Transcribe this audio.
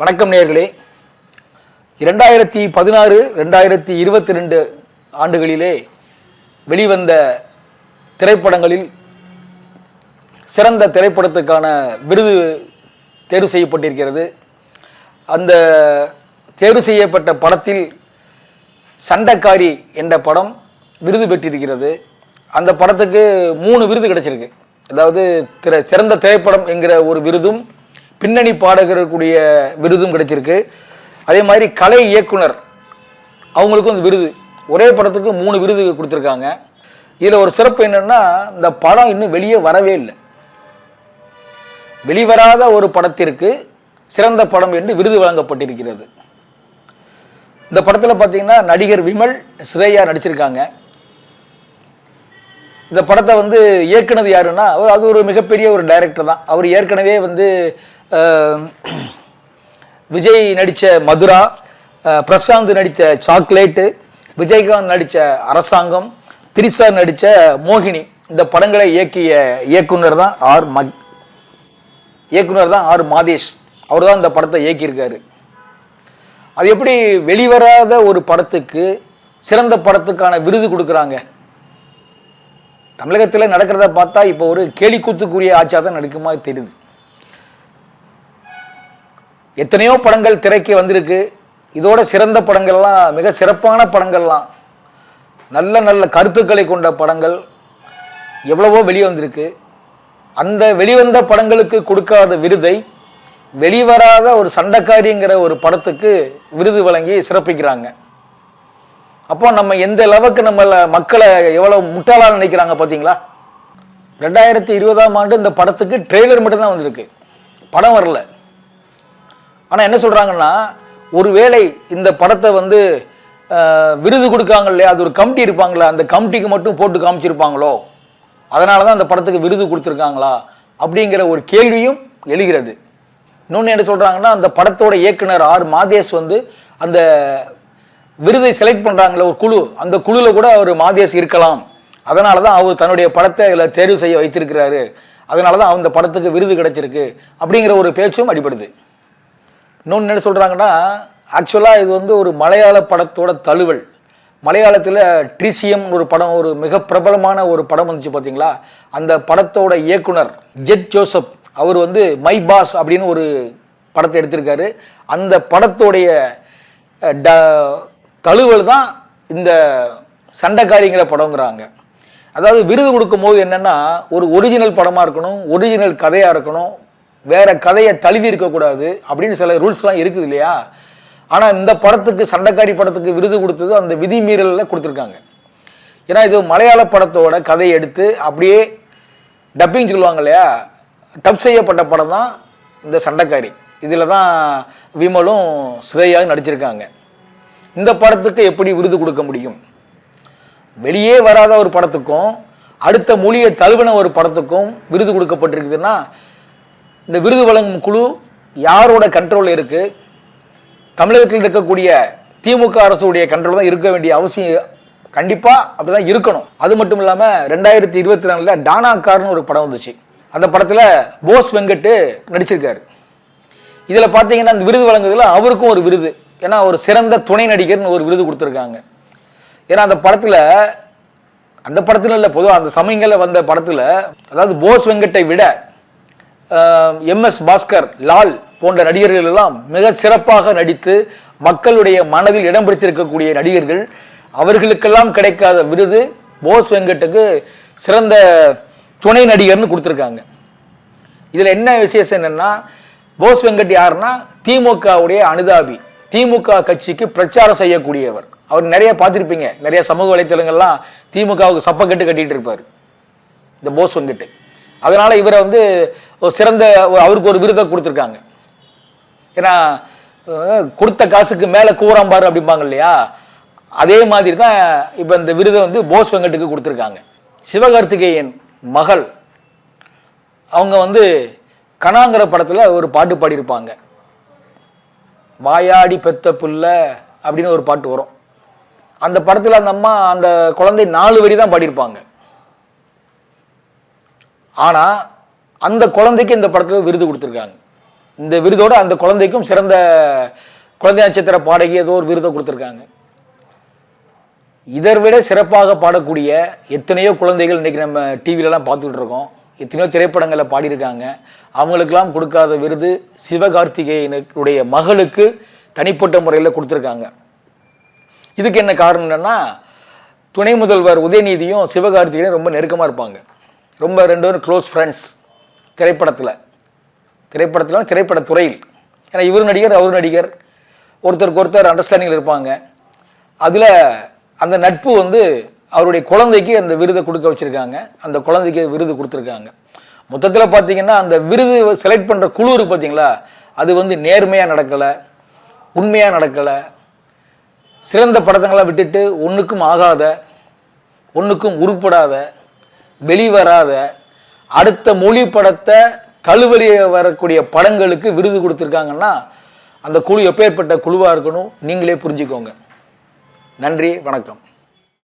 வணக்கம் நேர்களே. இரண்டாயிரத்தி பதினாறு ரெண்டாயிரத்தி இருபத்தி ரெண்டு ஆண்டுகளிலே வெளிவந்த திரைப்படங்களில் சிறந்த திரைப்படத்துக்கான விருது தேர்வு செய்யப்பட்டிருக்கிறது. அந்த தேர்வு செய்யப்பட்ட படத்தில் சண்டைக்காரி என்ற படம் விருது பெற்றிருக்கிறது. அந்த படத்துக்கு மூணு விருது கிடைச்சிருக்கு. அதாவது திரை சிறந்த திரைப்படம் என்கிற ஒரு விருதும் பின்னணி பாடகருக்குரிய விருதும் கிடைச்சிருக்கு. அதே மாதிரி கலை இயக்குனர் அவங்களுக்கும் இந்த விருது. ஒரே படத்துக்கு மூணு விருது கொடுத்துருக்காங்க. இதில் ஒரு சிறப்பு என்னென்னா இந்த படம் இன்னும் வெளியே வரவே இல்லை. வெளிவராத ஒரு படத்திற்கு சிறந்த படம் என்று விருது வழங்கப்பட்டிருக்கிறது. இந்த படத்தில் பார்த்தீங்கன்னா நடிகர் விமல் ஸ்ரேயா நடிச்சிருக்காங்க. இந்த படத்தை வந்து இயக்குனது யாருன்னா அவர் அது ஒரு மிகப்பெரிய ஒரு டைரக்டர் தான். அவர் ஏற்கனவே வந்து விஜய் நடித்த மதுரா பிரசாந்த் நடித்த சாக்லேட்டு விஜயகாந்த் நடித்த அரசாங்கம் திரிசா நடித்த மோகினி இந்த படங்களை இயக்கிய இயக்குனர் தான் ஆர் மக் இயக்குனர் தான் ஆர் மாதேஷ். அவர் தான் இந்த படத்தை இயக்கியிருக்காரு. அது எப்படி வெளிவராத ஒரு படத்துக்கு சிறந்த படத்துக்கான விருது கொடுக்குறாங்க? தமிழகத்தில் நடக்கிறத பார்த்தா இப்போ ஒரு கேலிக்கூத்துக்குரிய ஆட்சியாக தான் நடக்குமா தெரியுது. எத்தனையோ படங்கள் திரைக்கு வந்திருக்கு. இதோட சிறந்த படங்கள்லாம் மிக சிறப்பான படங்கள்லாம் நல்ல நல்ல கருத்துக்களை கொண்ட படங்கள் எவ்வளவோ வெளியே வந்திருக்கு. அந்த வெளிவந்த படங்களுக்கு கொடுக்காத விருதை வெளிவராத ஒரு சண்டைக்காரிங்கிற ஒரு படத்துக்கு விருது வழங்கி சிறப்பிக்கிறாங்க. அப்போ நம்ம எந்த அளவுக்கு நம்மளை மக்களை எவ்வளவு முட்டாளா நினைக்கிறாங்க பார்த்தீங்களா? ரெண்டாயிரத்தி இருபதாம் ஆண்டு இந்த படத்துக்கு ட்ரெய்லர் மட்டும்தான் வந்திருக்கு. படம் வரல. ஆனால் என்ன சொல்கிறாங்கன்னா ஒருவேளை இந்த படத்தை வந்து விருது கொடுக்காங்க இல்லையா? அது ஒரு கமிட்டி இருப்பாங்களே? அந்த கமிட்டிக்கு மட்டும் போட்டு காமிச்சிருப்பாங்களோ? அதனால தான் அந்த படத்துக்கு விருது கொடுத்துருக்காங்களா? அப்படிங்கிற ஒரு கேள்வியும் எழுகிறது. இன்னொன்று என்ன சொல்கிறாங்கன்னா அந்த படத்தோட இயக்குனர் ஆர். மாதேஷ் வந்து அந்த விருதை செலக்ட் பண்ணுறாங்களே ஒரு குழு. அந்த குழுவில் கூட அவர் மாதேஷ் இருக்கலாம். அதனால தான் அவர் தன்னுடைய படத்தை இதில் தேர்வு செய்ய வைத்திருக்கிறாரு. அதனால தான் அந்த படத்துக்கு விருது கிடைச்சிருக்கு. அப்படிங்கிற ஒரு பேச்சும் அடிபடுது. இன்னொன்று என்ன சொல்கிறாங்கன்னா ஆக்சுவலாக இது வந்து ஒரு மலையாள படத்தோட தழுவல். மலையாளத்தில் ட்ரிசியம் ஒரு படம் ஒரு மிக பிரபலமான ஒரு படம் வந்துச்சு பார்த்தீங்களா அந்த படத்தோட இயக்குனர் ஜெட் ஜோசப் அவர் வந்து மை பாஸ் அப்படின்னு ஒரு படத்தை எடுத்திருக்காரு. அந்த படத்தோடைய ட- தழுவல் தான் இந்த சண்டைக்காரிங்கிற படங்கிறாங்க அதாவது விருது கொடுக்கும்போது என்னென்னா ஒரு ஒரிஜினல் படமாக இருக்கணும் ஒரிஜினல் கதையாக இருக்கணும் வேறு கதையை தழுவி இருக்கக்கூடாது அப்படின்னு சில ரூல்ஸ்லாம் இருக்குது இல்லையா? ஆனால் இந்த படத்துக்கு சண்டைக்காரி படத்துக்கு விருது கொடுத்தது அந்த விதிமீறலில் கொடுத்துருக்காங்க. ஏன்னா இது மலையாள படத்தோட கதையை எடுத்து அப்படியே டப்பிங் சொல்லுவாங்க இல்லையா? டப் செய்யப்பட்ட படம் தான் இந்த சண்டைக்காரி. இதில் தான் விமலும் ஸ்ரேயாவும் நடிச்சிருக்காங்க. இந்த படத்துக்கு எப்படி விருது கொடுக்க முடியும்? வெளியே வராத ஒரு படத்துக்கும் அடுத்த மொழியை தழுவின ஒரு படத்துக்கும் விருது கொடுக்கப்பட்டிருக்குதுன்னா இந்த விருது வழங்கும் குழு யாரோட கண்ட்ரோல் இருக்கு? தமிழகத்தில் இருக்கக்கூடிய திமுக அரசுடைய கண்ட்ரோல் தான் இருக்க வேண்டிய அவசியம் கண்டிப்பாக அப்படிதான் இருக்கணும். அது மட்டும் இல்லாமல் ரெண்டாயிரத்தி இருபத்தி நாலில் டானாக்கார்னு ஒரு படம் வந்துச்சு. அந்த படத்தில் போஸ் வெங்கட்டு நடிச்சிருக்காரு. இதில் பார்த்தீங்கன்னா அந்த விருது வழங்குறதுல அவருக்கும் ஒரு விருது. ஏன்னா ஒரு சிறந்த துணை நடிகர்னு ஒரு விருது கொடுத்துருக்காங்க. ஏன்னா அந்த படத்தில் அந்த படத்தில் இல்லை பொதுவாக அந்த சமயங்களில் வந்த படத்தில் அதாவது போஸ் வெங்கட்டை விட எம்எஸ் பாஸ்கர் லால் போன்ற நடிகர்கள் எல்லாம் மிக சிறப்பாக நடித்து மக்களுடைய மனதில் இடம் பிடித்திருக்கக்கூடிய நடிகர்கள். அவர்களுக்கெல்லாம் கிடைக்காத விருது போஸ் வெங்கட்டுக்கு சிறந்த துணை நடிகர்னு கொடுத்துருக்காங்க. இதில் என்ன விசேஷம் என்னென்னா போஸ் வெங்கட் யாருன்னா திமுகவுடைய அனுதாபி. திமுக கட்சிக்கு பிரச்சாரம் செய்யக்கூடியவர். அவர் நிறைய பார்த்துருப்பீங்க. நிறைய சமூக வலைத்தளங்கள்லாம் திமுகவுக்கு சப்பக்கட்டு கட்டிகிட்டு இருப்பார். இந்த போஸ் வந்துட்டு அதனால் இவரை வந்து சிறந்த ஒரு- அவருக்கு ஒரு விருதை கொடுத்துருக்காங்க. ஏன்னா கொடுத்த காசுக்கு மேலே கூறாம்பாரு அப்படிம்பாங்க இல்லையா? அதே மாதிரி தான் இப்போ இந்த விருதை வந்து போஸ் வெங்கட்டுக்கு கொடுத்துருக்காங்க. சிவகார்த்திகேயன் மகள். அவங்க வந்து கனாங்கிற படத்தில் ஒரு பாட்டு பாடியிருப்பாங்க. வாயாடி பெத்த புள்ள அப்படின்னு ஒரு பாட்டு வரும். அந்த படத்தில் அந்த அம்மா அந்த குழந்தை நாலு வரி தான் பாடியிருப்பாங்க. ஆனால் அந்த குழந்தைக்கு இந்த படத்தில் விருது கொடுத்துருக்காங்க. இந்த விருதோட அந்த குழந்தைக்கும் சிறந்த குழந்தை நட்சத்திர பாடகி ஏதோ ஒரு விருதை கொடுத்துருக்காங்க. இதை விட சிறப்பாக பாடக்கூடிய எத்தனையோ குழந்தைகள் இன்றைக்கி நம்ம டிவிலலாம் பார்த்துக்கிட்டு இருக்கோம். எத்தனையோ திரைப்படங்களில் பாடியிருக்காங்க. அவங்களுக்கெல்லாம் கொடுக்காத விருது சிவகார்த்திகேயனுடைய மகளுக்கு தனிப்பட்ட முறையில் கொடுத்துருக்காங்க. இதுக்கு என்ன காரணம் என்னென்னா துணை முதல்வர் உதயநிதியும் சிவகார்த்திகேயனும் ரொம்ப நெருக்கமாக இருப்பாங்க. ரொம்ப ரெண்டு பேரும் க்ளோஸ் ஃப்ரெண்ட்ஸ் திரைப்படத்தில். திரைப்படத்தில் திரைப்பட துறையில் ஏன்னா இவர் நடிகர் அவர் நடிகர். ஒருத்தருக்கு ஒருத்தர் அண்டர்ஸ்டாண்டிங்கில் இருப்பாங்க. அதில் அந்த நட்பு வந்து அவருடைய குழந்தைக்கு அந்த விருதை கொடுக்க வச்சுருக்காங்க. அந்த குழந்தைக்கு விருது கொடுத்துருக்காங்க. மொத்தத்தில் பார்த்தீங்கன்னா அந்த விருது செலக்ட் பண்ணுற குழு இருக்கு பார்த்தீங்களா அது வந்து நேர்மையாக நடக்கலை உண்மையாக நடக்கலை. சிறந்த படத்தங்களை விட்டுட்டு ஒன்றுக்கும் ஆகாத ஒன்றுக்கும் உருப்படாத வெளிவராத அடுத்த மொழி படத்தை தழுவலி வரக்கூடிய படங்களுக்கு விருது கொடுத்துருக்காங்கன்னா அந்த குழு எப்பேற்பட்ட குழுவாக இருக்கணும் நீங்களே புரிஞ்சுக்கோங்க. நன்றி வணக்கம்.